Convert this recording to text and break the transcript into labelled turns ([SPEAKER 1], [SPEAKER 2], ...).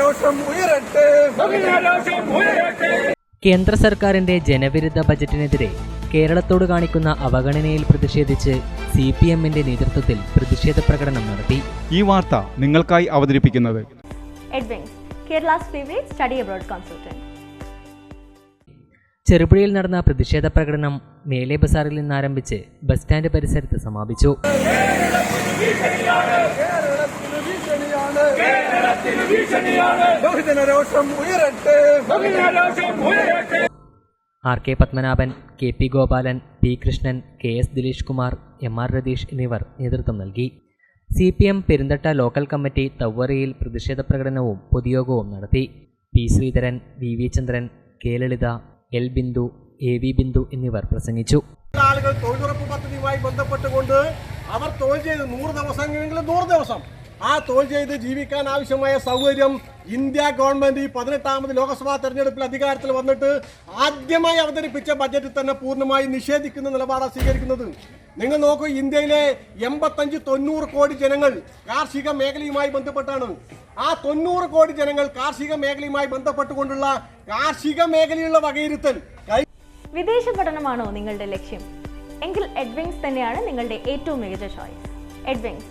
[SPEAKER 1] രോഷം ഉയരട്ടെ
[SPEAKER 2] കേന്ദ്ര സർക്കാരിന്റെ ജനവിരുദ്ധ ബജറ്റിനെതിരെ കേരളത്തോട് കാണിക്കുന്ന അവഗണനയിൽ പ്രതിഷേധിച്ച് സി പി എമ്മിന്റെ നേതൃത്വത്തിൽ പ്രതിഷേധ പ്രകടനം നടത്തി.
[SPEAKER 3] ഈ വാർത്ത നിങ്ങൾക്കായി അവതരിപ്പിക്കുന്നത്.
[SPEAKER 2] ചെറുപുഴയിൽ നടന്ന പ്രതിഷേധ പ്രകടനം മേലെ ബസാറിൽ നിന്ന് ആരംഭിച്ച് ബസ് സ്റ്റാൻഡ് പരിസരത്ത് സമാപിച്ചു.
[SPEAKER 1] കേരളത്തിന് ഭീഷണിയാണ് ഉയരട്ടെ രോഷം ഉയരട്ടെ
[SPEAKER 2] R K Padmanabhan K P Gopalan P Krishnan K S Dileesh Kumar M R Ratheesh എന്നിവർ നേതൃത്വം നൽകി. C P M Perinthatta local committee തവ്വറയിൽ പ്രതിഷേധ പ്രകടനവും പൊതുയോഗവും നടത്തി. P Sreedharan V V Chandran K Lalitha L Bindu A V Bindu എന്നിവർ പ്രസംഗിച്ചു.
[SPEAKER 4] ആളുകൾ തൊഴിലുറപ്പ് പദ്ധതിയുമായി ബന്ധപ്പെട്ടുകൊണ്ട് അവർ തൊഴിൽ ചെയ്ത് നൂറ് ദിവസമെങ്കിലും നൂറ് ദിവസം ആ തൊഴിൽ ചെയ്ത് ജീവിക്കാൻ ആവശ്യമായ സൗകര്യം ഇന്ത്യ ഗവൺമെന്റ് ഈ പതിനെട്ടാമത് ലോക്സഭാ തെരഞ്ഞെടുപ്പിൽ അധികാരത്തിൽ വന്നിട്ട് ആദ്യമായി അവതരിപ്പിച്ച ബജറ്റിൽ തന്നെ പൂർണമായി നിഷേധിക്കുന്ന നിലപാടാണ് സ്വീകരിക്കുന്നത്. നിങ്ങൾ നോക്കൂ ഇന്ത്യയിലെ എൺപത്തഞ്ച് തൊണ്ണൂറ് കോടി ജനങ്ങൾ കാർഷിക മേഖലയുമായി ബന്ധപ്പെട്ടാണ്. ആ തൊണ്ണൂറ് കോടി ജനങ്ങൾ കാർഷിക മേഖലയുമായി ബന്ധപ്പെട്ടുകൊണ്ടുള്ള കാർഷിക മേഖലയുള്ള വകയിരുത്തൽ
[SPEAKER 5] വിദേശ പഠനമാണോ നിങ്ങളുടെ ലക്ഷ്യം? എങ്കിൽ എഡ്വിങ്സ് തന്നെയാണ് നിങ്ങളുടെ ഏറ്റവും മികച്ച choice Edwings